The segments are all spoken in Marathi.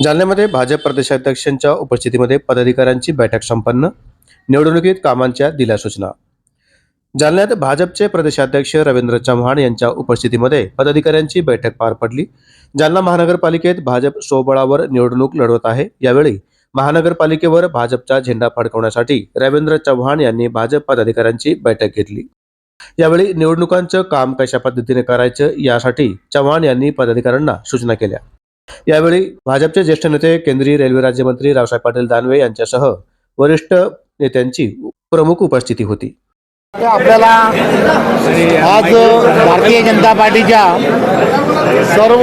जालन्यामध्ये भाजप प्रदेशाध्यक्षांच्या उपस्थितीमध्ये पदाधिकाऱ्यांची बैठक संपन्न. निवडणुकीत कामांच्या दिल्या सूचना. जालन्यात भाजपचे प्रदेशाध्यक्ष रवींद्र चव्हाण यांच्या उपस्थितीमध्ये पदाधिकाऱ्यांची बैठक पार पडली. जालना महानगरपालिकेत भाजप स्वबळावर निवडणूक लढवत आहे. यावेळी महानगरपालिकेवर भाजपचा झेंडा फडकवण्यासाठी रवींद्र चव्हाण यांनी भाजप पदाधिकाऱ्यांची बैठक घेतली. यावेळी निवडणुकांचं काम कशा पद्धतीने करायचं यासाठी चव्हाण यांनी पदाधिकाऱ्यांना सूचना केल्या. यावेळी भाजपचे ज्येष्ठ नेते केंद्रीय रेल्वे राज्यमंत्री रावसाहेब पाटील दानवे यांच्यासह वरिष्ठ नेत्यांची प्रमुख उपस्थिती होती. तर आपल्याला आज भारतीय जनता पार्टीच्या सर्व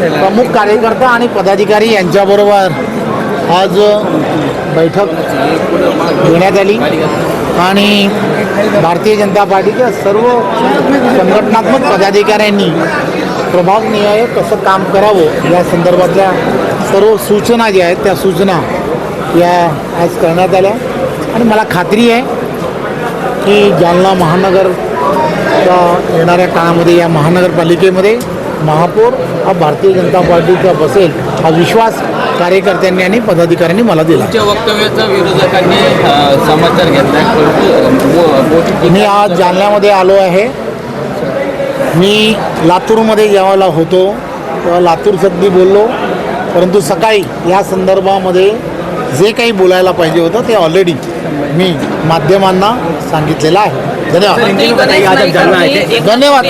प्रमुख कार्यकर्ता आणि पदाधिकारी यांच्याबरोबर आज बैठक घेण्यात आली. आणि भारतीय जनता पार्टीच्या सर्व संघटनात्मक पदाधिकाऱ्यांनी प्रभागनिहाय कसं काम करावं या संदर्भातल्या सर्व सूचना ज्या आहेत त्या सूचना या आज करण्यात आल्या. आणि मला खात्री आहे की जालना महानगरच्या येणाऱ्या काळामध्ये या महानगरपालिकेमध्ये महापौर हा भारतीय जनता पार्टीचा बसेल हा विश्वास कार्यकर्त्यांनी आणि पदाधिकाऱ्यांनी मला दिला. वक्तव्याचा विरोधकांनी समाचार टीका- मी आज जालन्यामध्ये आलो आहे. मी लातूरमध्ये जेव्हा होतो. तेव्हा लातूरसाठी मी बोललो. परंतु सकाळी या संदर्भामध्ये जे काही बोलायला पाहिजे होतं ते ऑलरेडी मी माध्यमांना सांगितलेलं आहे. धन्यवाद. धन्यवाद.